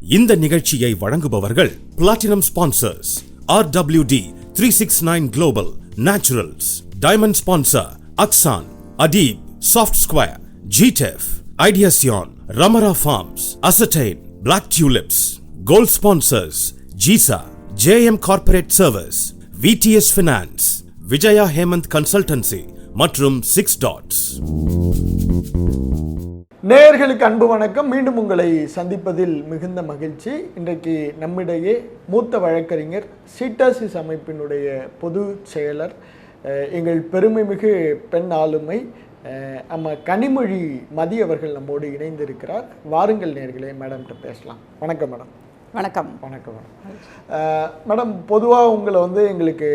இந்த நிகழ்ச்சியை வழங்குபவர்கள் platinum sponsors RWD three six nine global naturals diamond sponsor அக்சான் அதீப் சாஃப்ட் ஸ்கொயர் ஜிடெஃப் ஐடியாசியான் ரமரா ஃபார்ம்ஸ் அசடைன் black tulips gold sponsors ஜீசா JM corporate service VDS finance Vijaya Hemant consultancy மற்றும் சிக்ஸ் டாட்ஸ் நேயர்களுக்கு அன்பு வணக்கம். மீண்டும் உங்களை சந்திப்பதில் மிகுந்த மகிழ்ச்சி. இன்றைக்கு நம்மிடையே மூத்த வழக்கறிஞர் சீட்டாசிஸ் அமைப்பினுடைய பொது செயலர் எங்கள் பெருமைமிகு பெண் ஆளுமை நம்ம கனிமொழி மதி அவர்கள் நம்மோடு இணைந்திருக்கிறார். வாருங்கள் நேர்களே மேடம்கிட்ட பேசலாம். வணக்கம் மேடம். வணக்கம். வணக்கம் மேடம். மேடம் பொதுவாக உங்களை வந்து எங்களுக்கு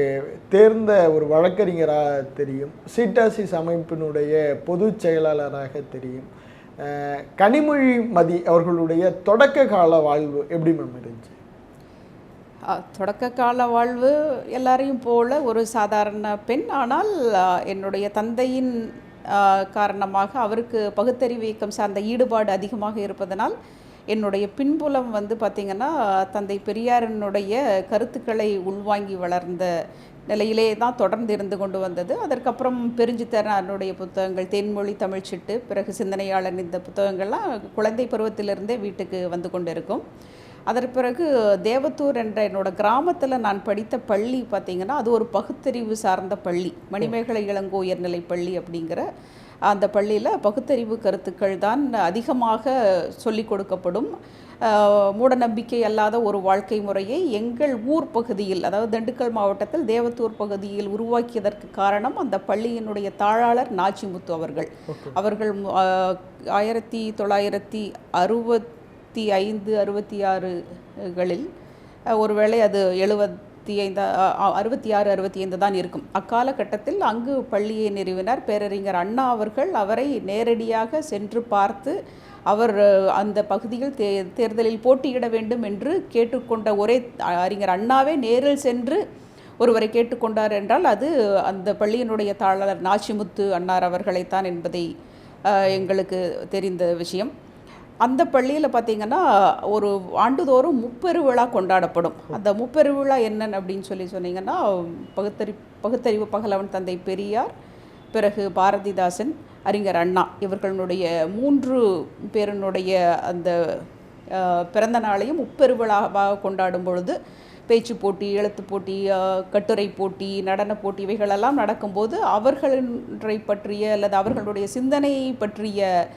தேர்ந்த ஒரு வழக்கறிஞராக தெரியும். சீட்டாசிஸ் அமைப்பினுடைய பொதுச் செயலாளராக தெரியும். கனிமொழி மதி அவர்களுடைய தொடக்க கால வாழ்வு எப்படி மேம் இருந்துச்சு? தொடக்க கால வாழ்வு எல்லாரையும் போல ஒரு சாதாரண பெண். ஆனால் என்னுடைய தந்தையின் காரணமாக அவருக்கு பகுத்தறிவு இயக்கம் சார்ந்த ஈடுபாடு அதிகமாக இருப்பதனால் என்னுடைய பின்புலம் வந்து பார்த்திங்கன்னா தந்தை பெரியாரினுடைய கருத்துக்களை உள்வாங்கி வளர்ந்த நிலையிலே தான் தொடர்ந்து இருந்து கொண்டு வந்தது. அதற்கப்புறம் பெருஞ்சித்தரனுடைய புத்தகங்கள் தேன்மொழி தமிழ்ச்சிட்டு பிறகு சிந்தனையாளன் இந்த புத்தகங்கள்லாம் குழந்தை பருவத்திலிருந்தே வீட்டுக்கு வந்து கொண்டிருக்கும். அதற்கு பிறகு தேவத்தூர் என்ற என்னோடய கிராமத்தில் நான் படித்த பள்ளி பார்த்திங்கன்னா அது ஒரு பகுத்தறிவு சார்ந்த பள்ளி. மணிமேகலை இளங்கோ உயர்நிலை பள்ளி அப்படிங்கிற அந்த பள்ளியில் பகுத்தறிவு கருத்துக்கள் தான் அதிகமாக சொல்லிக் கொடுக்கப்படும். மூடநம்பிக்கை அல்லாத ஒரு வாழ்க்கை முறையை எங்கள் ஊர் பகுதியில் அதாவது திண்டுக்கல் மாவட்டத்தில் தேவத்தூர் பகுதியில் உருவாக்கியதற்கு காரணம் அந்த பள்ளியினுடைய தாளாளர் நாச்சிமுத்து அவர்கள். அவர்கள் ஆயிரத்தி தொள்ளாயிரத்தி அறுபத்தி ஐந்து அறுபத்தி ஆறுகளில் ஒருவேளை அது அறுபத்தி ஐந்து அறுபத்தி ஆறு அறுபத்தி ஐந்து தான் இருக்கும். அக்காலகட்டத்தில் அங்கு பள்ளியை நிறுவினார் பேரறிஞர் அண்ணா அவர்கள். அவரை நேரடியாக சென்று பார்த்து அவர் அந்த பகுதியில் தே தேர்தலில் போட்டியிட வேண்டும் என்று கேட்டுக்கொண்ட ஒரே அறிஞர் அண்ணாவே நேரில் சென்று ஒருவரை கேட்டுக்கொண்டார் என்றால் அது அந்த பள்ளியினுடைய தாளர் நாச்சிமுத்து அன்னார் அவர்களைத்தான் என்பதை எங்களுக்கு தெரிந்த விஷயம். அந்த பள்ளியில் பார்த்தீங்கன்னா ஒரு ஆண்டுதோறும் முப்பெரு விழா கொண்டாடப்படும். அந்த முப்பெரு விழா என்னன்னு அப்படின்னு சொல்லி சொன்னீங்கன்னா பகுத்தறி பகுத்தறிவு பகலவன் தந்தை பெரியார் பிறகு பாரதிதாசன் அறிஞர் அண்ணா இவர்களுடைய மூன்று பேரினுடைய அந்த பிறந்த நாளையும் முப்பெரு விழாவாக கொண்டாடும் பொழுது பேச்சு போட்டி எழுத்து போட்டி கட்டுரை போட்டி நடன போட்டி இவைகளெல்லாம் நடக்கும்போது அவர்களை பற்றிய அல்லது அவர்களுடைய சிந்தனையை பற்றிய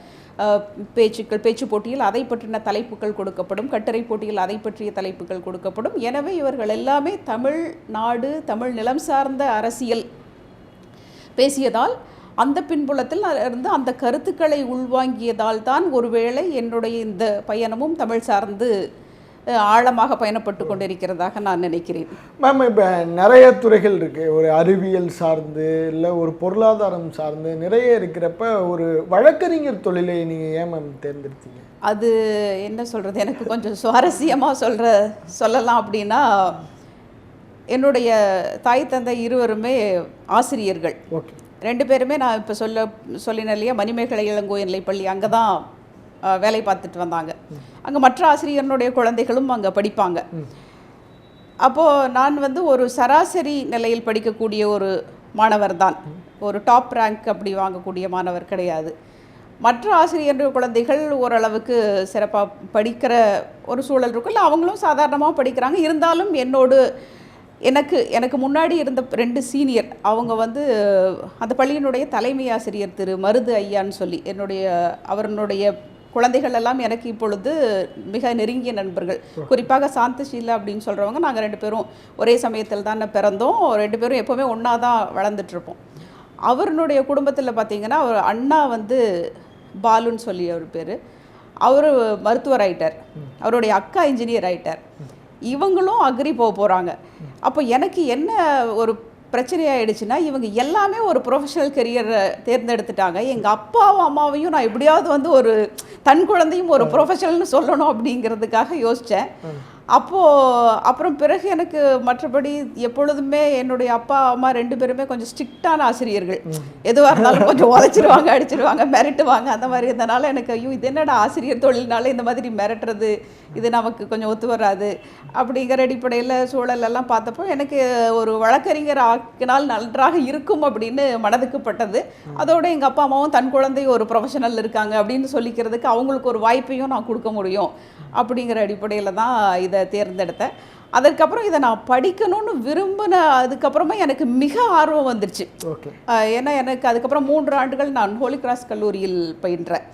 பேச்சுக்கள் பேச்சு போட்டியில் அதை பற்றின தலைப்புகள் கொடுக்கப்படும் கட்டுரை போட்டியில் அதை பற்றிய தலைப்புகள் கொடுக்கப்படும். எனவே இவர்கள் எல்லாமே தமிழ் நாடு தமிழ் நிலம் சார்ந்த அரசியல் பேசியதால் அந்த பின்புலத்தில் இருந்து அந்த கருத்துக்களை உள்வாங்கியதால் தான் ஒருவேளை என்னுடைய இந்த பயணமும் தமிழ் சார்ந்து ஆழமாக பயணப்பட்டு கொண்டிருக்கிறதாக நான் நினைக்கிறேன். மேம் இப்போ நிறைய துறைகள் இருக்கு. ஒரு அறிவியல் சார்ந்து இல்லை ஒரு பொருளாதாரம் சார்ந்து நிறைய இருக்கிறப்ப ஒரு வழக்கறிஞர் தொழிலை நீங்கள் ஏன் மேம் தேர்ந்தெடுத்தீங்க? அது என்ன சொல்கிறது எனக்கு கொஞ்சம் சுவாரஸ்யமாக சொல்கிற சொல்லலாம் அப்படின்னா என்னுடைய தாய் தந்தை இருவருமே ஆசிரியர்கள். ஓகே. ரெண்டு பேருமே நான் இப்போ சொல்ல சொல்லினேன் இல்லையா? மணிமேகலை இளங்கோயன் பள்ளி அங்கே தான் வேலை பார்த்துட்டு வந்தாங்க. அங்கே மற்ற ஆசிரியர்களுடைய குழந்தைகளும் அங்கே படிப்பாங்க. அப்போது நான் வந்து ஒரு சராசரி நிலையில் படிக்கக்கூடிய ஒரு மாணவர் தான். ஒரு டாப் ரேங்க் அப்படி வாங்கக்கூடிய மாணவர் கிடையாது. மற்ற ஆசிரியர்கள் குழந்தைகள் ஓரளவுக்கு சிறப்பாக படிக்கிற ஒரு சூழல் இருக்கும். இல்லை அவங்களும் சாதாரணமாக படிக்கிறாங்க. இருந்தாலும் என்னோடு எனக்கு எனக்கு முன்னாடி இருந்த ரெண்டு சீனியர் அவங்க வந்து அந்த பள்ளியினுடைய தலைமை ஆசிரியர் திரு மருது ஐயான்னு சொல்லி என்னுடைய அவருடைய குழந்தைகள் எல்லாம் எனக்கு இப்பொழுது மிக நெருங்கிய நண்பர்கள். குறிப்பாக சாந்தசீலா அப்படின்னு சொல்கிறவங்க நாங்கள் ரெண்டு பேரும் ஒரே சமயத்தில் தான் பிறந்தோம். ரெண்டு பேரும் எப்போவுமே ஒன்றா தான் வளர்ந்துட்டுருப்போம் அவருடைய குடும்பத்தில் பார்த்தீங்கன்னா அவர் அண்ணா வந்து பாலுன்னு சொல்லி அவர் பேர். அவர் மருத்துவர் ஆயிட்டார். அவருடைய அக்கா இன்ஜினியர் ஆயிட்டார். இவங்களும் அக்ரி போக போகிறாங்க அப்போ எனக்கு என்ன ஒரு பிரச்சனையாயிடுச்சுன்னா இவங்க எல்லாமே ஒரு ப்ரொஃபஷனல் கெரியரை தேர்ந்தெடுத்துட்டாங்க. எங்கள் அப்பாவும் அம்மாவையும் நான் எப்படியாவது வந்து ஒரு தன் குழந்தையும் ஒரு ப்ரொஃபஷனல்னு சொல்லணும் அப்படிங்கிறதுக்காக யோசித்தேன் அப்போது அப்புறம் பிறகு எனக்கு மற்றபடி எப்பொழுதுமே என்னுடைய அப்பா அம்மா ரெண்டு பேருமே கொஞ்சம் ஸ்ட்ரிக்டான ஆசிரியர்கள். எதுவாக இருந்தாலும் கொஞ்சம் உதைச்சிருவாங்க அடிச்சிருவாங்க மிரட்டுவாங்க அந்த மாதிரி இருந்தனால எனக்கு ஐயோ இது என்னடா ஆசிரியர் தொழில்னால இந்த மாதிரி மிரட்டுறது? இது நமக்கு கொஞ்சம் ஒத்து வராது. அப்படிங்கிற அடிப்படையில் சூழல் எல்லாம் பார்த்தப்போ எனக்கு ஒரு வழக்கறிஞர் ஆக்கினால் நன்றாக இருக்கும் அப்படின்னு மனதுக்கு பட்டது. அதோட எங்கள் அப்பா அம்மாவும் தன் குழந்தை ஒரு ப்ரொஃபஷனல் இருக்காங்க அப்படின்னு சொல்லிக்கிறதுக்கு அவங்களுக்கு ஒரு வாய்ப்பையும் நான் கொடுக்க முடியும். அப்படிங்கிற அடிப்படையில் தான் இதை தேர்ந்தெடுத்தேன். அதற்கப்புறம் இதை நான் படிக்கணும்னு விரும்பின அதுக்கப்புறமா எனக்கு மிக ஆர்வம் வந்துருச்சு. ஏன்னா எனக்கு அதுக்கப்புறம் மூன்று ஆண்டுகள் நான் ஹோலி கிராஸ் கல்லூரியில் பயின்றேன்.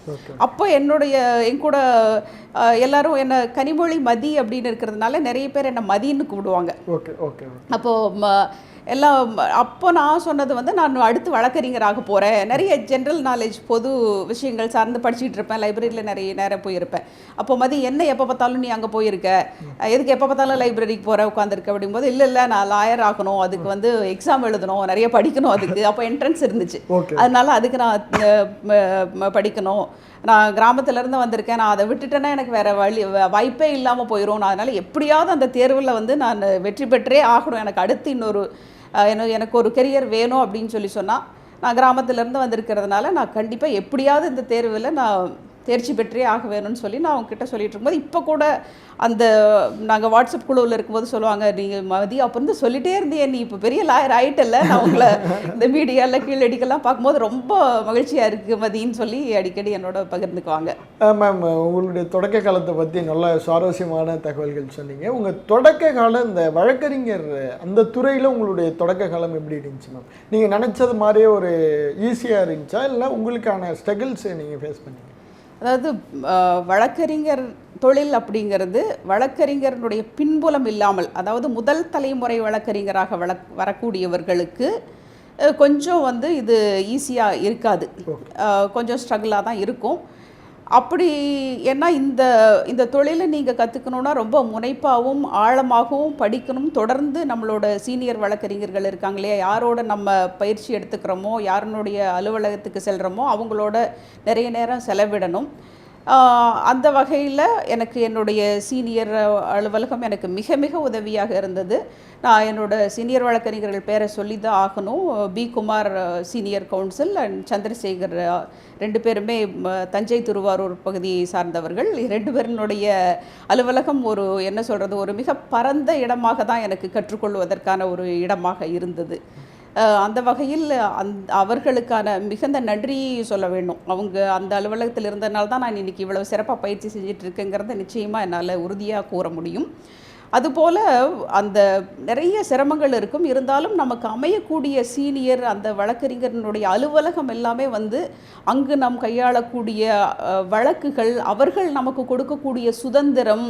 அப்போ என்னுடைய என் கூட எல்லாரும் என்ன கனிமொழி மதி அப்படின்னு இருக்கிறதுனால நிறைய பேர் என்னை மதின்னு கூப்பிடுவாங்க. ஓகே ஓகே அப்போது எல்லாம் அப்போ நான் சொன்னது வந்து நான் அடுத்து வழக்கறிஞராக போகிறேன் நிறைய ஜென்ரல் நாலேஜ் பொது விஷயங்கள் சார்ந்து படிச்சுட்டு இருப்பேன். லைப்ரரியில் நிறைய நேரம் போயிருப்பேன். அப்போ மதி என்ன எப்போ பார்த்தாலும் நீ அங்கே போயிருக்க? எதுக்கு எப்போ பார்த்தாலும் லைப்ரரிக்கு போகிற உட்காந்துருக்க அப்படிங்கும்போது இல்லை இல்லை நான் லாயர் ஆகணும். அதுக்கு வந்து எக்ஸாம் எழுதணும். நிறைய படிக்கணும் அதுக்கு. அப்போ என்ட்ரன்ஸ் இருந்துச்சு. அதனால அதுக்கு நான் படிக்கணும். நான் கிராமத்துல இருந்து வந்திருக்கேன். நான் அதை விட்டுட்டேன்னா எனக்கு வேற வழி வாய்ப்பே இல்லாமல் போயிடும் நான் அதனால எப்படியாவது அந்த தேர்வில் வந்து நான் வெற்றி பெற்றே ஆகணும். எனக்கு அடுத்து இன்னொரு என்ன- எனக்கு ஒரு கெரியர் வேணும் அப்படின்னு சொல்லி சொன்னால் நான் கிராமத்துல இருந்து வந்திருக்கிறதுனால நான் கண்டிப்பாக எப்படியாவது இந்த தேர்வில் நான் தேர்ச்சி பெற்றே ஆக வேணும்னு சொல்லி நான் அவங்ககிட்ட சொல்லிட்டு இருக்கும்போது இப்போ கூட அந்த நாங்கள் வாட்ஸ்அப் குழுவில் இருக்கும்போது சொல்லுவாங்க நீங்கள் மதி அப்போ இருந்து சொல்லிட்டே இருந்தியே நீ இப்போ பெரிய லாயர் ஆகிட்டல நான் உங்களை இந்த மீடியாவில் கீழடிக்கெல்லாம் பார்க்கும்போது ரொம்ப மகிழ்ச்சியாக இருக்குது மதின்னு சொல்லி அடிக்கடி என்னோட பகிர்ந்துக்குவாங்க. மேம் உங்களுடைய தொடக்க காலத்தை பற்றி நல்ல சுவாரஸ்யமான தகவல்கள் சொன்னீங்க. உங்கள் தொடக்க காலம் இந்த வழக்கறிஞர் அந்த துறையில் உங்களுடைய தொடக்க காலம் எப்படி இருந்துச்சு மேம் நீங்கள் நினச்சது மாதிரியே ஒரு ஈஸியாக இருந்துச்சா? இல்லை உங்களுக்கான ஸ்ட்ரகிள்ஸை நீங்கள் ஃபேஸ் பண்ணீங்க அதாவது வழக்கறிஞர் தொழில் அப்படிங்கிறது வழக்கறிஞருடைய பின்புலம் இல்லாமல் அதாவது முதல் தலைமுறை வழக்கறிஞராக வழக் வரக்கூடியவர்களுக்கு கொஞ்சம் வந்து இது ஈஸியாக இருக்காது. கொஞ்சம் ஸ்ட்ரகிளாக தான் இருக்கும். அப்படி ஏன்னா இந்த இந்த தொழிலை நீங்கள் கற்றுக்கணுன்னா ரொம்ப முனைப்பாகவும் ஆழமாகவும் படிக்கணும். தொடர்ந்து நம்மளோட சீனியர் வழக்கறிஞர்கள் இருக்காங்க இல்லையா? யாரோட நம்ம பயிற்சி எடுத்துக்கிறோமோ யாருனுடைய அலுவலகத்துக்கு செல்கிறோமோ அவங்களோட நிறைய நேரம் செலவிடணும். அந்த வகையில் எனக்கு என்னுடைய சீனியர் அலுவலகம் எனக்கு மிக மிக உதவியாக இருந்தது. நான் என்னோட சீனியர் வழக்கறிஞர்கள் பேரை சொல்லி தான் ஆகணும். B. Kumar senior council and Chandrasekhar ரெண்டு பேருமே தஞ்சை திருவாரூர் பகுதியை சார்ந்தவர்கள். ரெண்டு பேரினுடைய அலுவலகம் ஒரு என்ன சொல்கிறது ஒரு மிக பரந்த இடமாக தான் எனக்கு கற்றுக்கொள்வதற்கான ஒரு இடமாக இருந்தது. அந்த வகையில் அந் அவர்களுக்கான மிகுந்த நன்றி சொல்ல வேண்டும். அவங்க அந்த அலுவலகத்தில் இருந்தனால தான் நான் இன்றைக்கி இவ்வளோ சிறப்பாக பயிற்சி செஞ்சுட்டு இருக்கேங்கிறத நிச்சயமாக என்னால் உறுதியாக கூற முடியும். அதுபோல் அந்த நிறைய சிரமங்கள் இருக்கும். இருந்தாலும் நமக்கு அமையக்கூடிய சீனியர் அந்த வழக்கறிஞரினுடைய அலுவலகம் எல்லாமே வந்து அங்கு நாம் கையாளக்கூடிய வழக்குகள் அவர்கள் நமக்கு கொடுக்கக்கூடிய சுதந்திரம்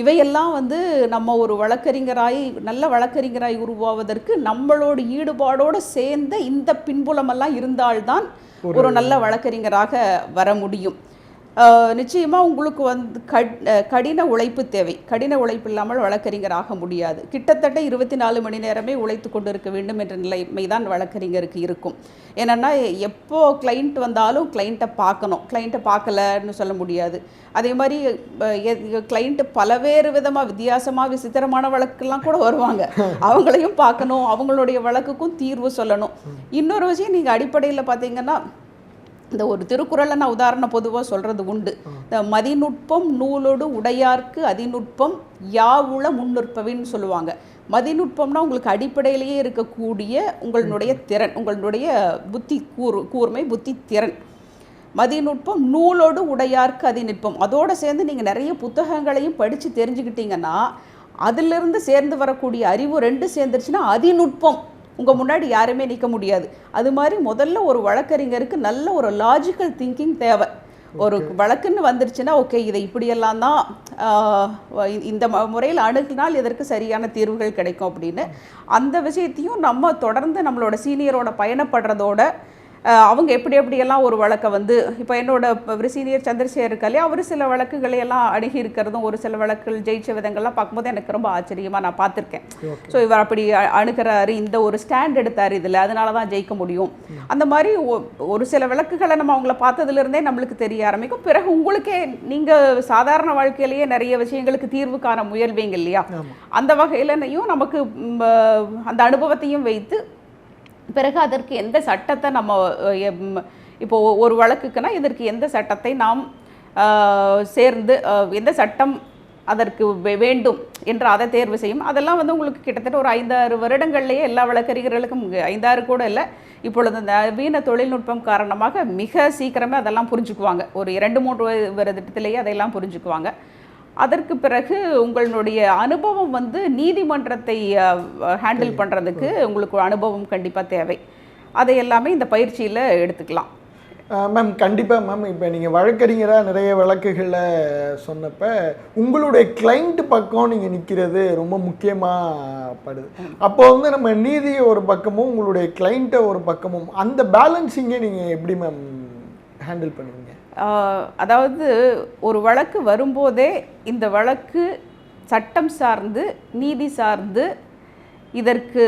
இவையெல்லாம் வந்து நம்ம ஒரு வழக்கறிஞராய் நல்ல வழக்கறிஞராய் உருவாவதற்கு நம்மளோட ஈடுபாடோடு சேர்ந்த இந்த பின்புலமெல்லாம் இருந்தால்தான் ஒரு நல்ல வழக்கறிஞராக வர முடியும். ஆஹ் நிச்சயமா உங்களுக்கு வந்து கடின உழைப்பு தேவை. கடின உழைப்பு இல்லாமல் வழக்கறிஞர் ஆக முடியாது. கிட்டத்தட்ட இருபத்தி நாலு மணி நேரமே உழைத்து கொண்டிருக்க வேண்டும் என்ற நிலைமை தான் வழக்கறிஞருக்கு இருக்கும். என்னென்னா எப்போ கிளைண்ட் வந்தாலும் கிளைண்ட்டை பார்க்கணும். கிளைண்ட்டை பார்க்கலன்னு சொல்ல முடியாது. அதே மாதிரி கிளைண்ட்டு பலவேறு விதமாக வித்தியாசமாக விசித்திரமான வழக்கெல்லாம் கூட வருவாங்க. அவங்களையும் பார்க்கணும். அவங்களுடைய வழக்குக்கும் தீர்வு சொல்லணும். இன்னொரு விஷயம் நீங்கள் அடிப்படையில் பார்த்தீங்கன்னா இந்த ஒரு திருக்குறளை நான் உதாரணம் பொதுவாக சொல்கிறது உண்டு. இந்த மதிநுட்பம் நூலோடு உடையார்க்கு அதிநுட்பம் யாவுள முன்னிற்பவின்னு சொல்லுவாங்க. மதிநுட்பம்னா உங்களுக்கு அடிப்படையிலேயே இருக்கக்கூடிய உங்களுடைய திறன் உங்களுடைய புத்தி கூர் கூர்மை புத்தி திறன். மதிநுட்பம் நூலோடு உடையார்க்கு அதிநுட்பம். அதோடு சேர்ந்து நீங்கள் நிறைய புத்தகங்களையும் படித்து தெரிஞ்சுக்கிட்டீங்கன்னா அதிலிருந்து சேர்ந்து வரக்கூடிய அறிவு ரெண்டு சேர்ந்துருச்சுன்னா அதிநுட்பம். உங்கள் முன்னாடி யாருமே நிற்க முடியாது. அது மாதிரி முதல்ல ஒரு வழக்கறிஞருக்கு நல்ல ஒரு லாஜிக்கல் திங்கிங் தேவை. ஒரு வழக்குன்னு வந்துருச்சுன்னா ஓகே இதை இப்படியெல்லாம் தான் இந்த முறையில் அணுகினால் இதற்கு சரியான தீர்வுகள் கிடைக்கும் அப்படின்னு. அந்த விஷயத்தையும் நம்ம தொடர்ந்து நம்மளோட சீனியரோட பயணப்படுறதோட அவங்க எப்படி எப்படியெல்லாம் ஒரு வழக்கை வந்து இப்போ என்னோட ஒரு சீனியர் சந்திரசேகர் இருக்காலே அவர் சில வழக்குகளை எல்லாம் அணுகி இருக்கிறதும் ஒரு சில வழக்குகள் ஜெயிச்ச விதங்கள்லாம் பார்க்கும்போது எனக்கு ரொம்ப ஆச்சரியமாக நான் பார்த்துருக்கேன். ஸோ இவர் அப்படி அணுகுறாரு இந்த ஒரு ஸ்டாண்ட் எடுத்தார் இதில் அதனால தான் ஜெயிக்க முடியும். அந்த மாதிரி ஒரு சில விளக்குகளை நம்ம அவங்கள பார்த்ததுலேருந்தே நம்மளுக்கு தெரிய ஆரம்பிக்கும். பிறகு உங்களுக்கே நீங்கள் சாதாரண வாழ்க்கையிலேயே நிறைய விஷயங்களுக்கு தீர்வு காண முயல்வீங்க இல்லையா? அந்த வகையிலையும் நமக்கு அந்த அனுபவத்தையும் வைத்து பிறகு அதற்கு எந்த சட்டத்தை நம்ம இப்போ ஒரு வழக்குக்குன்னா இதற்கு எந்த சட்டத்தை நாம் சேர்ந்து எந்த சட்டம் அதற்கு வே- வேண்டும் என்று அதை தேர்வு செய்யும். அதெல்லாம் வந்து உங்களுக்கு கிட்டத்தட்ட ஒரு ஐந்தாறு வருடங்கள்லேயே எல்லா வழக்கறிஞர்களுக்கும் ஐந்தாறு கூட இல்லை. இப்பொழுது இந்த நவீன தொழில்நுட்பம் காரணமாக மிக சீக்கிரமே அதெல்லாம் புரிஞ்சுக்குவாங்க. ஒரு இரண்டு மூன்று வருடத்திலேயே அதையெல்லாம் புரிஞ்சுக்குவாங்க. அதற்கு பிறகு உங்களுடைய அனுபவம் வந்து நீதிமன்றத்தை ஹேண்டில் பண்ணுறதுக்கு உங்களுக்கு அனுபவம் கண்டிப்பாக தேவை. அதை எல்லாமே இந்த பயிற்சியில் எடுத்துக்கலாம். மேம் கண்டிப்பாக மேம் இப்போ நீங்கள் வழக்கறிஞராக நிறைய வழக்குகளை சொன்னப்ப உங்களுடைய கிளைண்ட் பக்கம் நீங்கள் நிற்கிறது ரொம்ப முக்கியமாக படுது. அப்போ வந்து நம்ம நீதியை ஒரு பக்கமும் உங்களுடைய கிளைண்ட்டை ஒரு பக்கமும் அந்த பேலன்சிங்கை நீங்கள் எப்படி மேம் ஹேண்டில் பண்ணுவீங்க? அதாவது ஒரு வழக்கு வரும்போதே இந்த வழக்கு சட்டம் சார்ந்து நீதி சார்ந்து இதற்கு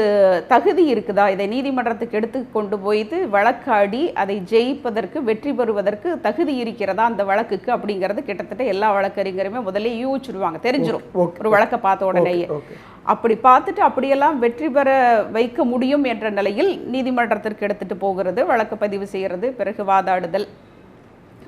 தகுதி இருக்குதா? இதை நீதிமன்றத்துக்கு எடுத்து கொண்டு போய்த்து வழக்காடி அதை ஜெயிப்பதற்கு வெற்றி பெறுவதற்கு தகுதி இருக்கிறதா அந்த வழக்குக்கு அப்படிங்கிறது கிட்டத்தட்ட எல்லா வழக்கறிஞருமே முதல்ல யூகிச்சிடுவாங்க தெரிஞ்சிரும். Okay. ஒரு வழக்கை பார்த்த உடனேயே. அப்படி பார்த்துட்டு அப்படியெல்லாம் வெற்றி பெற வைக்க முடியும் என்ற நிலையில் நீதிமன்றத்திற்கு எடுத்துட்டு போகிறது வழக்கு பதிவு செய்கிறது பிறகு வாதாடுதல்.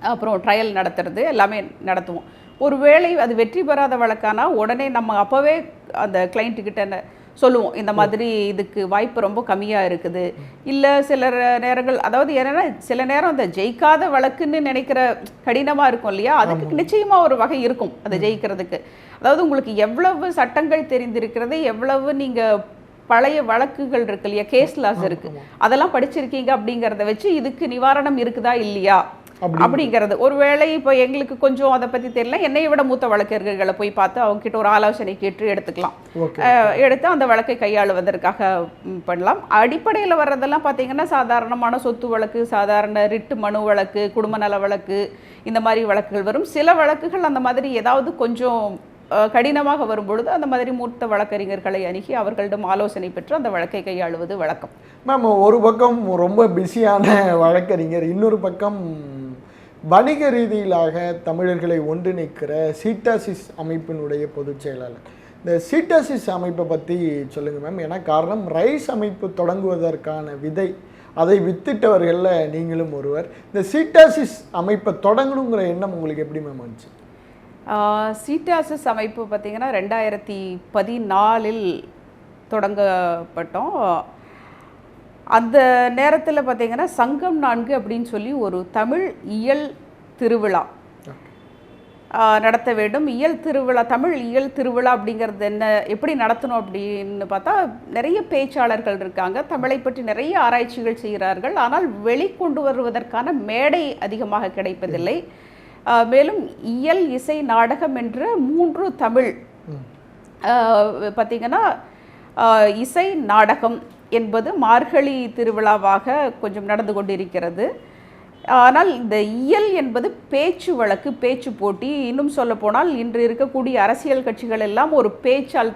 அப்புறம் ட்ரையல் நடத்துறது எல்லாமே நடத்துவோம். ஒருவேளை அது வெற்றி பெறாத வழக்கானா உடனே நம்ம அப்போவே அந்த client கிட்ட ந- சொல்லுவோம் இந்த மாதிரி இதுக்கு வாய்ப்பு ரொம்ப கம்மியாக இருக்குது. இல்லை சில நேரங்கள் அதாவது என்னன்னா சில நேரம் அந்த ஜெயிக்காத வழக்குன்னு நினைக்கிற கடினமாக இருக்கும் இல்லையா? அதுக்கு நிச்சயமாக ஒரு வகை இருக்கும் அதை ஜெயிக்கிறதுக்கு. அதாவது உங்களுக்கு எவ்வளவு சட்டங்கள் தெரிந்திருக்கிறது எவ்வளவு நீங்கள் பழைய வழக்குகள் இருக்கு இல்லையா? கேஸ் லாஸ் இருக்கு. அதெல்லாம் படிச்சிருக்கீங்க அப்படிங்கிறத வச்சு இதுக்கு நிவாரணம் இருக்குதா இல்லையா? அப்படி அப்படிங்கிறது. ஒருவேளை இப்போ எங்களுக்கு கொஞ்சம் அதை பற்றி தெரியல. என்னை விட மூத்த வழக்கறிஞர்களை போய் பார்த்து அவங்க கிட்ட ஒரு ஆலோசனை கேட்டு எடுத்துக்கலாம். எடுத்து அந்த வழக்கை கையாளுவதற்காக பண்ணலாம். அடிப்படையில் வர்றதெல்லாம் பார்த்தீங்கன்னா சாதாரணமான சொத்து வழக்கு சாதாரண ரிட்டு மனு வழக்கு குடும்ப நல வழக்கு இந்த மாதிரி வழக்குகள் வரும். சில வழக்குகள் அந்த மாதிரி ஏதாவது கொஞ்சம் கடினமாக வரும்பொழுது அந்த மாதிரி மூத்த வழக்கறிஞர்களை அணுகி அவர்களிடம் ஆலோசனை பெற்று அந்த வழக்கை கையாளுவது வழக்கம். மேம் ஒரு பக்கம் ரொம்ப பிஸியான வழக்கறிஞர் இன்னொரு பக்கம் வணிக ரீதியிலாக தமிழர்களை ஒன்றிணைக்கிற சீட்டாசிஸ் அமைப்பினுடைய பொதுச் செயலாளர். இந்த சீட்டாசிஸ் அமைப்பை பற்றி சொல்லுங்கள் மேம். ஏன்னா காரணம் ரைஸ் அமைப்பு தொடங்குவதற்கான விதை. அதை வித்திட்டவர்களில் நீங்களும் ஒருவர். இந்த சீட்டாசிஸ் அமைப்பை தொடங்கணுங்கிற எண்ணம் உங்களுக்கு எப்படி மேம் வந்துச்சு? சீட்டாசஸ் அமைப்பு பார்த்திங்கன்னா ரெண்டாயிரத்தி பதினாலில் தொடங்கப்பட்டோம். அந்த நேரத்தில் பார்த்திங்கன்னா சங்கம் நான்கு அப்படின்னு சொல்லி ஒரு தமிழ் இயல் திருவிழா நடத்த வேண்டும். இயல் திருவிழா தமிழ் இயல் திருவிழா அப்படிங்கிறது என்ன எப்படி நடத்தணும் அப்படின்னு பார்த்தா நிறைய பேச்சாளர்கள் இருக்காங்க. தமிழை பற்றி நிறைய ஆராய்ச்சிகள் செய்கிறார்கள். ஆனால் வெளிக்கொண்டு வருவதற்கான மேடை அதிகமாக கிடைப்பதில்லை. மேலும் இயல் இசை நாடகம் என்ற மூன்று தமிழ் பார்த்தீங்கன்னா இசை நாடகம் என்பது மார்கழி திருவிழாவாக கொஞ்சம் நடந்து கொண்டிருக்கிறது. ஆனால் இந்த இயல் என்பது பேச்சு வழக்கு பேச்சு போட்டி. இன்னும் சொல்ல போனால் இன்று இருக்கக்கூடிய அரசியல் கட்சிகள் எல்லாம் ஒரு பேச்சால்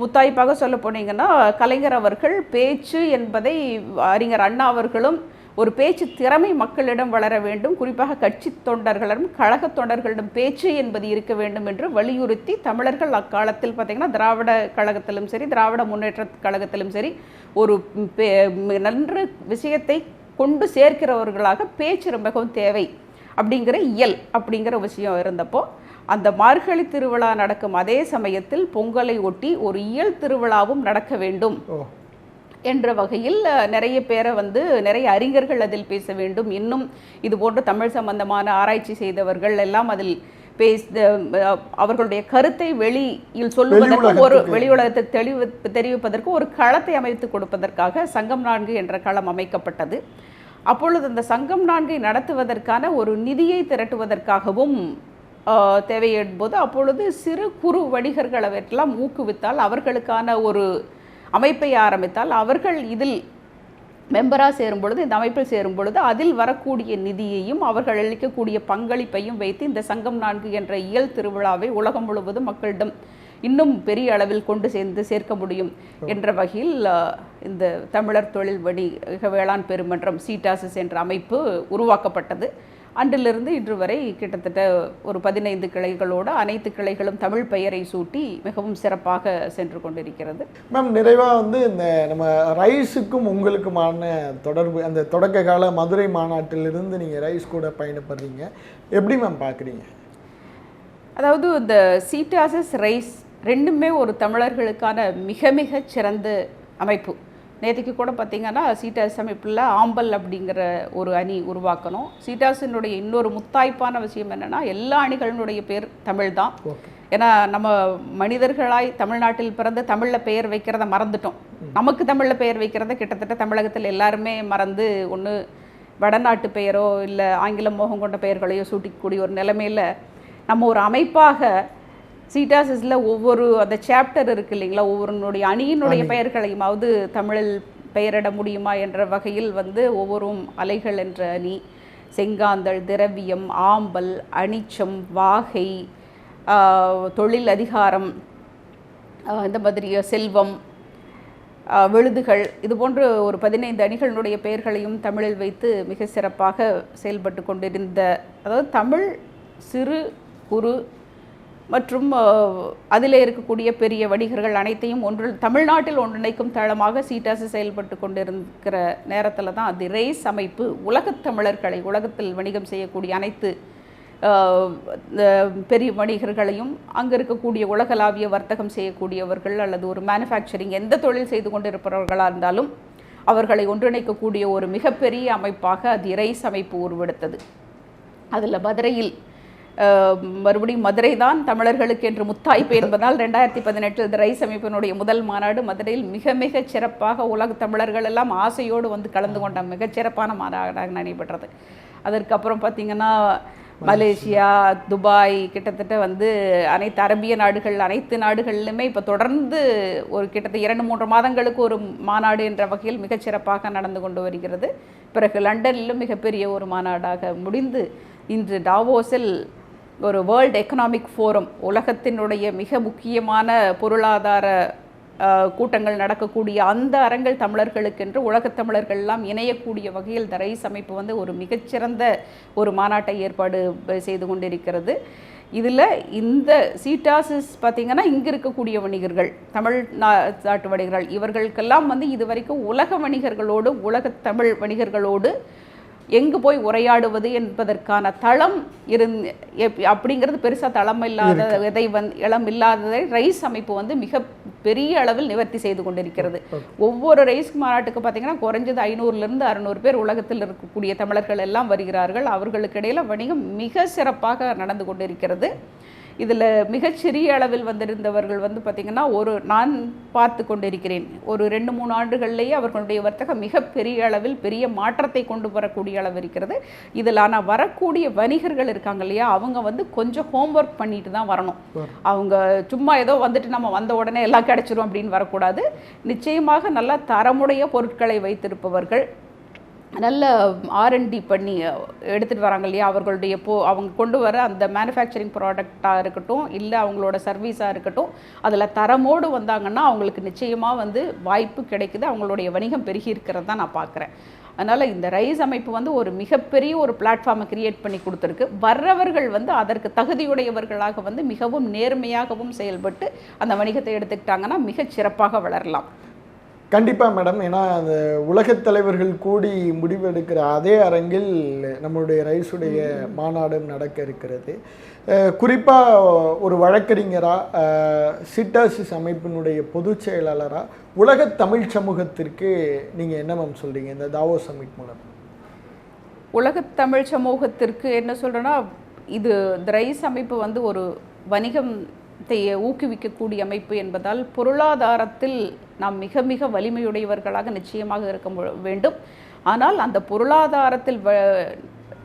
முத்தாய்ப்பாக சொல்ல போனீங்கன்னா கலைஞர் அவர்கள் பேச்சு என்பதை அறிஞர் அண்ணா அவர்களும் ஒரு பேச்சு திறமை மக்களிடம் வளர வேண்டும். குறிப்பாக கட்சி தொண்டர்களிடம் கழக தொண்டர்களிடம் பேச்சு என்பது இருக்க வேண்டும் என்று வலியுறுத்தி தமிழர்கள் அக்காலத்தில் பார்த்திங்கன்னா திராவிட கழகத்திலும் சரி திராவிட முன்னேற்ற கழகத்திலும் சரி ஒரு பே- நன்று விஷயத்தை கொண்டு சேர்க்கிறவர்களாக பேச்சு மிகவும் தேவை அப்படிங்கிற இயல் அப்படிங்கிற விஷயம் இருந்தப்போ அந்த மார்கழி திருவிழா நடக்கும் அதே சமயத்தில் பொங்கலை ஒட்டி ஒரு இயல் திருவிழாவும் நடக்க வேண்டும். என்ற வகையில் நிறைய பேரை வந்து நிறைய அறிஞர்கள் அதில் பேச வேண்டும் இன்னும் இது போன்ற தமிழ் சம்பந்தமான ஆராய்ச்சி செய்தவர்கள் எல்லாம் அதில் பேச அவர்களுடைய கருத்தை வெளியில் சொல்லுவதற்கு ஒரு வெளியுலகத்துக்கு. வெளி உலகத்துக்கு தெளிவு தெரிவிப்பதற்கு ஒரு களத்தை அமைத்து கொடுப்பதற்காக சங்கம் நான்கு என்ற களம் அமைக்கப்பட்டது அப்பொழுது அந்த சங்கம் நான்கை நடத்துவதற்கான ஒரு நிதியை திரட்டுவதற்காகவும் ஆஹ், தேவையிடும்போது அப்பொழுது சிறு குறு வணிகர்களவற்றெல்லாம் ஊக்குவித்தால் அவர்களுக்கான ஒரு அமைப்பை ஆரம்பித்தால் அவர்கள் இதில் மெம்பராக சேரும் பொழுது இந்த அமைப்பில் சேரும் பொழுது அதில் வரக்கூடிய நிதியையும் அவர்கள் அளிக்கக்கூடிய பங்களிப்பையும் வைத்து இந்த சங்கம் நான்கு என்ற இயல் திருவிழாவை உலகம் முழுவதும் மக்களிடம் இன்னும் பெரிய அளவில் கொண்டு சேர்ந்து சேர்க்க முடியும் என்ற வகையில் இந்த தமிழர் தொழில் வணிக வேளாண் பெருமன்றம் சீட்டாசஸ் என்ற அமைப்பு உருவாக்கப்பட்டது. அன்றிலிருந்து இன்று வரை கிட்டத்தட்ட ஒரு பதினைந்து கிளைகளோடு அனைத்து கிளைகளும் தமிழ் பெயரை சூட்டி மிகவும் சிறப்பாக சென்று கொண்டிருக்கிறது. மேம் நிறைவாக வந்து இந்த நம்ம ரைஸுக்கும் உங்களுக்குமான தொடர்பு அந்த தொடக்க கால மதுரை மாநாட்டிலிருந்து நீங்கள் ரைஸ் கூட பயணப்படுறீங்க. எப்படி மேம் பார்க்குறீங்க அதாவது இந்த சீட்டாசஸ் ரைஸ் ரெண்டுமே ஒரு தமிழர்களுக்கான மிக மிக சிறந்த அமைப்பு. நேற்றுக்கு கூட பார்த்தீங்கன்னா சீட்டாஸ் அமைப்பில் ஆம்பல் அப்படிங்கிற ஒரு அணி உருவாக்கணும். சீட்டாஸினுடைய இன்னொரு முத்தாய்ப்பான விஷயம் என்னென்னா எல்லா அணிகளினுடைய பேர் தமிழ் தான். ஏன்னா நம்ம மனிதர்களாய் தமிழ்நாட்டில் பிறந்து தமிழில் பெயர் வைக்கிறத மறந்துட்டோம். நமக்கு தமிழில் பெயர் வைக்கிறத கிட்டத்தட்ட தமிழகத்தில் எல்லாருமே மறந்து ஒன்று வடநாட்டு பெயரோ இல்லை ஆங்கில மோகம் கொண்ட பெயர்களையோ சூட்டிக்கூடிய ஒரு நிலைமையில் நம்ம ஒரு அமைப்பாக சீட்டாசிஸில் ஒவ்வொரு அந்த சாப்டர் இருக்கு இல்லைங்களா? ஒவ்வொருனுடைய அணியினுடைய பெயர்களையுமாவது தமிழில் பெயரிட முடியுமா என்ற வகையில் வந்து ஒவ்வொரு அலைகள் என்ற அணி. செங்காந்தள் திரவியம் ஆம்பல் அனிச்சம் வாகை தொழில் அதிகாரம் இந்த மாதிரி செல்வம் விழுதுகள் இது போன்ற ஒரு பதினைந்து அணிகளினுடைய பெயர்களையும் தமிழில் வைத்து மிக சிறப்பாக செயல்பட்டு கொண்டிருந்த அதாவது தமிழ் சிறு குறு மற்றும் அதில் இருக்கக்கூடிய பெரிய வணிகர்கள் அனைத்தையும் ஒன்று தமிழ்நாட்டில் ஒன்றிணைக்கும் தளமாக சீட்டாசு செயல்பட்டு கொண்டிருக்கிற நேரத்தில் தான் அது ரேஸ் அமைப்பு. உலகத் தமிழர்களை உலகத்தில் வணிகம் செய்யக்கூடிய அனைத்து பெரிய வணிகர்களையும் அங்கே இருக்கக்கூடிய உலகளாவிய வர்த்தகம் செய்யக்கூடியவர்கள் அல்லது ஒரு மேனுஃபேக்சரிங் எந்த தொழில் செய்து கொண்டிருப்பவர்களாக இருந்தாலும் அவர்களை ஒன்றிணைக்கக்கூடிய ஒரு மிகப்பெரிய அமைப்பாக அது ரைஸ் அமைப்பு உருவெடுத்தது. அதில் மதுரையில் மறுபடியும் மதுரை தான் தமிழர்களுக்கு என்று முத்தாய்ப்பு என்பதால் ரெண்டாயிரத்தி பதினெட்டு இந்த ரைஸ் அமைப்பினுடைய முதல் மாநாடு மதுரையில் மிக மிக சிறப்பாக உலக தமிழர்கள் எல்லாம் ஆசையோடு வந்து கலந்து கொண்ட மிகச்சிறப்பான மாநாடாக நடைபெற்றது. அதற்கப்புறம் பார்த்திங்கன்னா மலேசியா துபாய் கிட்டத்தட்ட வந்து அனைத்து அரபிய நாடுகள் அனைத்து நாடுகளிலுமே இப்போ தொடர்ந்து ஒரு கிட்டத்தட்ட இரண்டு மூன்று மாதங்களுக்கு ஒரு மாநாடு என்ற வகையில் மிகச்சிறப்பாக நடந்து கொண்டு வருகிறது. பிறகு லண்டனிலும் மிகப்பெரிய ஒரு மாநாடாக முடிந்து இன்று டாவோஸில் ஒரு வேர்ல்ட் எக்கனாமிக் ஃபோரம் உலகத்தினுடைய மிக முக்கியமான பொருளாதார கூட்டங்கள் நடக்கக்கூடிய அந்த அரங்கில் தமிழர்களுக்கென்று உலகத் தமிழர்கள்லாம் இணையக்கூடிய வகையில் தரைஸ் அமைப்பு வந்து ஒரு மிகச்சிறந்த ஒரு மாநாட்டை ஏற்பாடு செய்து கொண்டிருக்கிறது. இதில் இந்த சீட்டாசிஸ் பார்த்திங்கன்னா இங்கே இருக்கக்கூடிய வணிகர்கள் தமிழ் நா- நாட்டு வணிகர்கள் இவர்களுக்கெல்லாம் வந்து இது வரைக்கும் உலக வணிகர்களோடு உலகத் தமிழ் வணிகர்களோடு எங்கு போய் உரையாடுவது என்பதற்கான தளம் இருந்து எப்- அப்படிங்கிறது பெருசாக தளம் இல்லாத இதை வந்து இளம் இல்லாததை ரைஸ் அமைப்பு வந்து மிக பெரிய அளவில் நிவர்த்தி செய்து கொண்டிருக்கிறது. ஒவ்வொரு ரைஸ் மாநாட்டுக்கு பார்த்தீங்கன்னா குறைஞ்சது ஐநூறுலேருந்து அறுநூறு பேர் உலகத்தில் இருக்கக்கூடிய தமிழர்கள் எல்லாம் வருகிறார்கள். அவர்களுக்கு இடையில வணிகம் மிக சிறப்பாக நடந்து கொண்டிருக்கிறது. இதில் மிகச்சிறிய அளவில் வந்திருந்தவர்கள் வந்து பார்த்திங்கன்னா ஒரு நான் பார்த்து கொண்டிருக்கிறேன். ஒரு ரெண்டு மூணு ஆண்டுகள்லேயே அவர்களுடைய வர்த்தகம் மிகப்பெரிய அளவில் பெரிய மாற்றத்தை கொண்டு வரக்கூடிய அளவு இருக்கிறது. இதில் ஆனால் வரக்கூடிய வணிகர்கள் இருக்காங்க இல்லையா அவங்க வந்து கொஞ்சம் ஹோம்ஒர்க் பண்ணிட்டு தான் வரணும். அவங்க சும்மா ஏதோ வந்துட்டு நம்ம வந்த உடனே எல்லாம் கிடைச்சிரும் அப்படின்னு வரக்கூடாது. நிச்சயமாக நல்ல தரமுடைய பொருட்களை வைத்திருப்பவர்கள் நல்ல ஆர்என்டி பண்ணி எடுத்துகிட்டு வராங்க இல்லையா? அவர்களுடைய போ அவங்க கொண்டு வர அந்த மேனுஃபேக்சரிங் ப்ராடக்டாக இருக்கட்டும் இல்லை அவங்களோட சர்வீஸாக இருக்கட்டும் அதில் தரமோடு வந்தாங்கன்னா அவங்களுக்கு நிச்சயமாக வந்து வாய்ப்பு கிடைக்குது. அவங்களுடைய வணிகம் பெருகி இருக்கிறது தான் நான் பார்க்குறேன். அதனால் இந்த ரைஸ் அமைப்பு வந்து ஒரு மிகப்பெரிய ஒரு பிளாட்ஃபார்மை கிரியேட் பண்ணி கொடுத்துருக்கு. வர்றவர்கள் வந்து அதற்கு தகுதியுடையவர்களாக வந்து மிகவும் நேர்மையாகவும் செயல்பட்டு அந்த வணிகத்தை எடுத்துக்கிட்டாங்கன்னா மிகச் சிறப்பாக வளரலாம். கண்டிப்பாக மேடம் ஏன்னா அந்த உலகத் தலைவர்கள் கூடி முடிவெடுக்கிற அதே அரங்கில் நம்மளுடைய ரைஸுடைய மாநாடும் நடக்க இருக்கிறது. குறிப்பாக ஒரு வழக்கறிஞராக சிட்டாசிஸ் அமைப்பினுடைய பொதுச் செயலாளராக உலகத் தமிழ் சமூகத்திற்கு நீங்கள் என்ன மேம் சொல்கிறீங்க இந்த தாவோ சமிட் மூலம். உலகத் தமிழ் சமூகத்திற்கு என்ன சொல்கிறேன்னா இது இந்த ரைஸ் அமைப்பு வந்து ஒரு வணிகம் ஊக்குவிக்கக்கூடிய அமைப்பு என்பதால் பொருளாதாரத்தில் நாம் மிக மிக வலிமையுடையவர்களாக நிச்சயமாக இருக்க மு- வேண்டும். ஆனால் அந்த பொருளாதாரத்தில் வ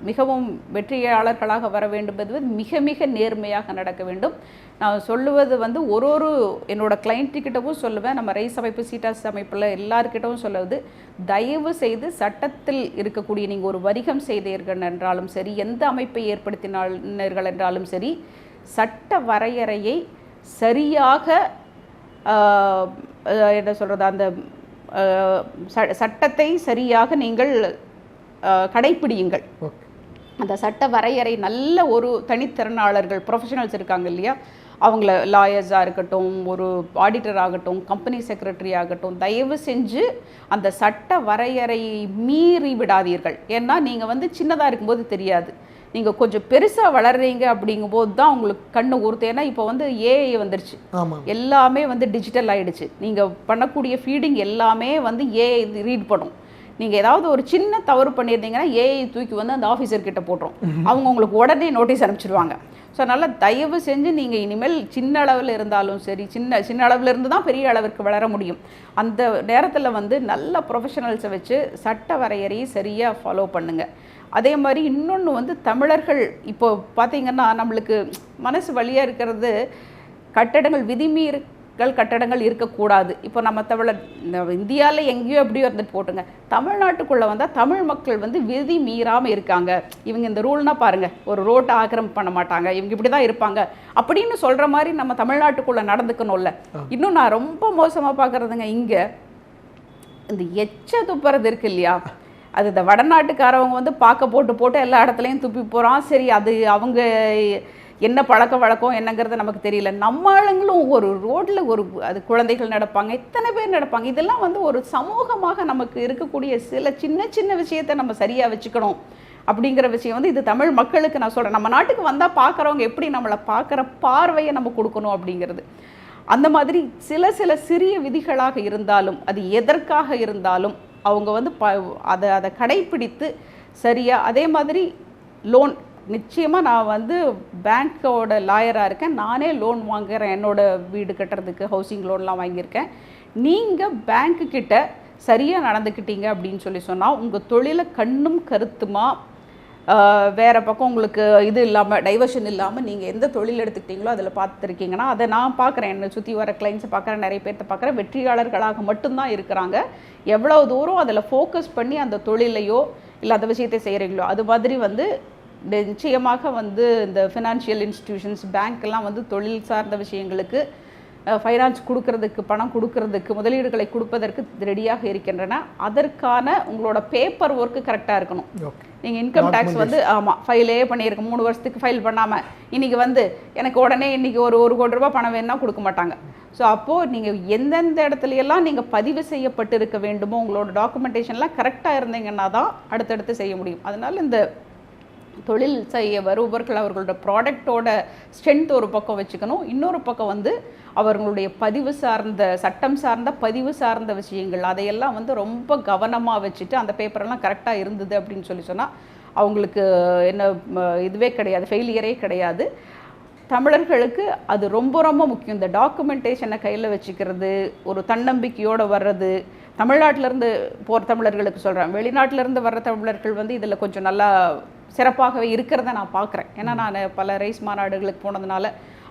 மிகவும் வெற்றியாளர்களாக வர வேண்டும் என்பது மிக மிக நேர்மையாக நடக்க வேண்டும். நான் சொல்லுவது வந்து ஒரு ஒரு என்னோட கிளைண்ட்டுக்கிட்டவும் சொல்லுவேன். நம்ம ரைஸ் அமைப்பு சீட்டாஸ் அமைப்பில் எல்லாருக்கிட்டவும் சொல்லுவது தயவு செய்து சட்டத்தில் இருக்கக்கூடிய நீங்கள் ஒரு வணிகம் செய்தீர்கள் என்றாலும் சரி எந்த அமைப்பை ஏற்படுத்தினார்கள் என்றாலும் சரி சட்ட வரையறையை சரியாக என்ன சொல்கிறது அந்த சட்டத்தை சரியாக நீங்கள் கடைப்பிடியுங்கள். அந்த சட்ட வரையறை நல்ல ஒரு தனித்திறனாளர்கள் ப்ரொஃபஷனல்ஸ் இருக்காங்க இல்லையா? அவங்கள லாயர்ஸாக இருக்கட்டும் ஒரு ஆடிட்டர் ஆகட்டும் கம்பெனி செக்ரட்டரி ஆகட்டும் தயவு செஞ்சு அந்த சட்ட வரையறையை மீறி விடாதீர்கள். ஏன்னா நீங்கள் வந்து சின்னதாக இருக்கும்போது தெரியாது. நீங்கள் கொஞ்சம் பெருசாக வளர்றீங்க அப்படிங்கும்போது தான் உங்களுக்கு கண்ணு ஊறுது. ஏன்னா இப்போ வந்து ஏஐ வந்துருச்சு. எல்லாமே வந்து டிஜிட்டல் ஆயிடுச்சு. நீங்கள் பண்ணக்கூடிய ஃபீடிங் எல்லாமே வந்து ஏஐ ரீட் பண்ணும். நீங்கள் ஏதாவது ஒரு சின்ன தவறு பண்ணியிருந்தீங்கன்னா ஏஐ தூக்கி வந்து அந்த ஆஃபீஸர் கிட்ட போட்டுரும். அவங்க உங்களுக்கு உடனே நோட்டீஸ் அனுப்பிச்சிடுவாங்க ஸோ அதனால் தயவு செஞ்சு நீங்கள் இனிமேல் சின்ன அளவில் இருந்தாலும் சரி சின்ன சின்ன அளவில் இருந்து தான் பெரிய அளவிற்கு வளர முடியும். அந்த நேரத்தில் வந்து நல்ல ப்ரொஃபஷனல்ஸை வச்சு சட்ட வரையறையை சரியாக ஃபாலோ பண்ணுங்கள் அதே மாதிரி இன்னொன்று வந்து தமிழர்கள் இப்போ பார்த்தீங்கன்னா நம்மளுக்கு மனசு வழியாக இருக்கிறது கட்டடங்கள் விதிமீறல் கட்டடங்கள் இருக்கக்கூடாது. இப்போ நம்ம தமிழர் இந்தியாவில் எங்கேயோ எப்படியோ இருந்துட்டு போட்டுங்க. தமிழ்நாட்டுக்குள்ளே வந்தால் தமிழ் மக்கள் வந்து விதி மீறாமல் இருக்காங்க. இவங்க இந்த ரூல்னா பாருங்க ஒரு ரோட்டை ஆக்கிரமிப்பு பண்ண மாட்டாங்க இவங்க இப்படி தான் இருப்பாங்க. அப்படின்னு சொல்கிற மாதிரி நம்ம தமிழ்நாட்டுக்குள்ளே நடந்துக்கணும்ல. இன்னும் நான் ரொம்ப மோசமாக பார்க்குறதுங்க இங்கே இந்த எச்ச துப்புறது இருக்கு இல்லையா? அது இந்த வடநாட்டுக்காரவங்க வந்து பார்க்க போட்டு போட்டு எல்லா இடத்துலையும் துப்பி போகிறான் சரி அது அவங்க என்ன பழக்க வழக்கம் என்னங்கிறது நமக்கு தெரியல. நம்ம ஆளுங்களும் ஒரு ரோட்டில் ஒரு அது குழந்தைகள் நடப்பாங்க இத்தனை பேர் நடப்பாங்க. இதெல்லாம் வந்து ஒரு சமூகமாக நமக்கு இருக்கக்கூடிய சில சின்ன சின்ன விஷயத்தை நம்ம சரியாக வச்சுக்கணும். அப்படிங்கிற விஷயம் வந்து இது தமிழ் மக்களுக்கு நான் சொல்கிறேன் நம்ம நாட்டுக்கு வந்தால் பார்க்குறவங்க எப்படி நம்மளை பார்க்குற பார்வையை நம்ம கொடுக்கணும் அப்படிங்கிறது. அந்த மாதிரி சில சில சிறிய விதிகளாக இருந்தாலும் அது எதற்காக இருந்தாலும் அவங்க வந்து ப அதை அதை கடைப்பிடித்து சரியாக அதே மாதிரி லோன் நிச்சயமாக நான் வந்து பேங்க்கோட லாயராக இருக்கேன். நானே லோன் வாங்குறேன். என்னோட வீடு கட்டுறதுக்கு ஹவுசிங் லோன்லாம் வாங்கியிருக்கேன். நீங்கள் பேங்க்கு கிட்ட சரியாக நடந்துக்கிட்டீங்க அப்படின்னு சொல்லி சொன்னால் உங்கள் தொழிலை கண்ணும் கருத்துமாக வேறு பக்கம் உங்களுக்கு இது இல்லாமல் டைவர்ஷன் இல்லாமல் நீங்கள் எந்த தொழில் எடுத்துக்கிட்டீங்களோ அதில் பார்த்துருக்கீங்கன்னா அதை நான் பார்க்குறேன். என்னை சுற்றி வர கிளைண்ட்ஸை பார்க்குறேன் நிறைய பேர்த்த பார்க்குறேன். வெற்றியாளர்களாக மட்டும்தான் இருக்கிறாங்க. எவ்வளோ தூரம் அதில் ஃபோக்கஸ் பண்ணி அந்த தொழிலையோ இல்லை அந்த விஷயத்தை செய்கிறீங்களோ அது மாதிரி வந்து நிச்சயமாக வந்து இந்த ஃபினான்ஷியல் இன்ஸ்டிடியூஷன்ஸ் பேங்க் வந்து தொழில் சார்ந்த விஷயங்களுக்கு ஃபைனான்ஸ் கொடுக்கறதுக்கு பணம் கொடுக்கறதுக்கு முதலீடுகளை கொடுப்பதற்கு ரெடியாக இருக்கின்றன. அதற்கான உங்களோட பேப்பர் ஒர்க்கு கரெக்டாக இருக்கணும். நீங்கள் இன்கம் டேக்ஸ் வந்து ஆமாம் ஃபைலே பண்ணியிருக்க மூணு வருஷத்துக்கு ஃபைல் பண்ணாமல் இன்னைக்கு வந்து எனக்கு உடனே இன்னைக்கு ஒரு ஒரு கோடி ரூபாய் பணம் வேணும்னா கொடுக்க மாட்டாங்க. ஸோ அப்போது நீங்கள் எந்தெந்த இடத்துல எல்லாம் நீங்கள் பதிவு செய்யப்பட்டு இருக்க வேண்டுமோ உங்களோட டாக்குமெண்டேஷன்லாம் கரெக்டாக இருந்தீங்கன்னா தான் அடுத்தடுத்து செய்ய முடியும். அதனால இந்த தொழில் செய்ய வருபவர்கள் அவர்களோட ப்ராடக்டோட ஸ்ட்ரென்த் ஒரு பக்கம் வச்சுக்கணும். இன்னொரு பக்கம் வந்து அவர்களுடைய பதிவு சார்ந்த சட்டம் சார்ந்த பதிவு சார்ந்த விஷயங்கள். அதையெல்லாம் வந்து ரொம்ப கவனமாக வச்சுட்டு அந்த பேப்பரெல்லாம் கரெக்டாக இருந்தது அப்படின்னு சொல்லி சொன்னால் அவங்களுக்கு என்ன இதுவே கிடையாது ஃபெயிலியரே கிடையாது. தமிழர்களுக்கு அது ரொம்ப ரொம்ப முக்கியம். இந்த டாக்குமெண்டேஷனை கையில் வச்சுக்கிறது ஒரு தன்னம்பிக்கையோடு வர்றது. தமிழ்நாட்டிலேருந்து போகிற தமிழர்களுக்கு சொல்கிறேன் வெளிநாட்டிலேருந்து வர்ற தமிழர்கள் வந்து இதில் கொஞ்சம் நல்லா சிறப்பாகவே இருக்கிறத நான் பார்க்குறேன். ஏன்னா நான் பல ரைஸ் மாநாடுகளுக்கு போனதுனால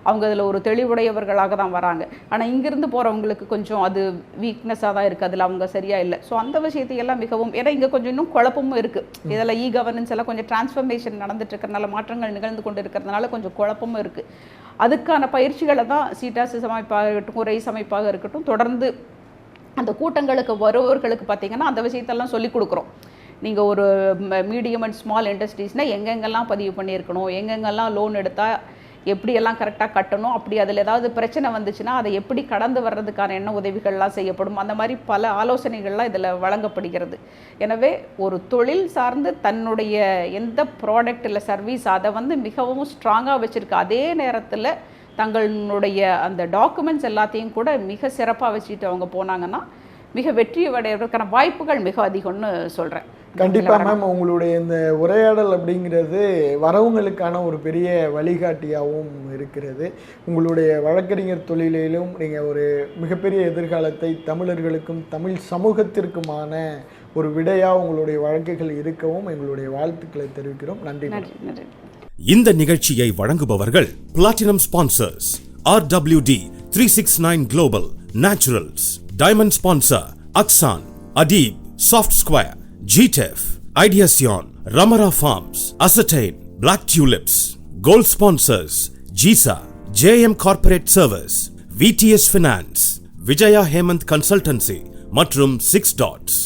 அவங்க அதில் ஒரு தெளிவுடையவர்களாக தான் வராங்க. ஆனால் இங்கிருந்து போகிறவங்களுக்கு கொஞ்சம் அது வீக்னஸாக தான் இருக்குது அதில் அவங்க சரியாக இல்லை. ஸோ அந்த விஷயத்தையெல்லாம் மிகவும் ஏன்னா இங்கே கொஞ்சம் இன்னும் குழப்பமும் இருக்குது இதில் இ கவர்னன்ஸ் எல்லாம் கொஞ்சம் டிரான்ஸ்ஃபர்மேஷன் நடந்துட்டு இருக்கிறதுனால மாற்றங்கள் நிகழ்ந்து கொண்டு இருக்கிறதுனால கொஞ்சம் குழப்பமும் இருக்குது அதுக்கான பயிற்சிகளை தான் சீட்டாசிஸ் அமைப்பாக இருக்கட்டும் ரைஸ் அமைப்பாக இருக்கட்டும் தொடர்ந்து அந்த கூட்டங்களுக்கு வருபவர்களுக்கு பார்த்தீங்கன்னா அந்த விஷயத்தெல்லாம் சொல்லிக் கொடுக்குறோம். நீங்கள் ஒரு மீடியம் அண்ட் ஸ்மால் இண்டஸ்ட்ரீஸ்னால் எங்கெங்கெல்லாம் பதிவு பண்ணியிருக்கணும்? எங்கெங்கெல்லாம் லோன் எடுத்தால் எப்படியெல்லாம் கரெக்டாக கட்டணும்? அப்படி அதில் ஏதாவது பிரச்சனை வந்துச்சுன்னா அதை எப்படி கடந்து வர்றதுக்கான என்ன உதவிகள்லாம் செய்யப்படும்? அந்த மாதிரி பல ஆலோசனைகள்லாம் இதில் வழங்கப்படுகிறது. எனவே ஒரு தொழில் சார்ந்து தன்னுடைய எந்த ப்ராடக்ட் இல்லை சர்வீஸ் அதை வந்து மிகவும் ஸ்ட்ராங்காக வச்சுருக்கு. அதே நேரத்தில் தங்களுடைய அந்த டாக்குமெண்ட்ஸ் எல்லாத்தையும் கூட மிக சிறப்பாக வச்சுட்டு அவங்க போனாங்கன்னா மிக வெற்றி அடைவதற்கான வாய்ப்புகள் மிக அதிகம்னு சொல்கிறேன் கண்டிப்பா மேம் உங்களுடைய இந்த உரையாடல் அப்படிங்கிறது வரவங்களுக்கான ஒரு பெரிய வழிகாட்டியாகவும் இருக்கிறது. உங்களுடைய வழக்கறிஞர் தொழிலிலும் நீங்கள் ஒரு மிகப்பெரிய எதிர்காலத்தை தமிழர்களுக்கும் தமிழ் சமூகத்திற்குமான ஒரு விடையாக உங்களுடைய வழக்குகள் இருக்கவும் எங்களுடைய வாழ்த்துக்களை தெரிவிக்கிறோம். நன்றி மேடம். நன்றி நன்றி. இந்த நிகழ்ச்சியை வழங்குபவர்கள் platinum sponsors RWD three six nine global naturals diamond sponsor அக்சான் அதீப் சாஃப்ட் ஸ்கொயர் ஜிடெஃப் ஐடியாசியான் ரமரா ஃபார்ம்ஸ் அசடைன் black tulips gold sponsors ஜீசா JM corporate service VDS finance Vijaya Hemant consultancy மற்றும் சிக்ஸ் டாட்ஸ்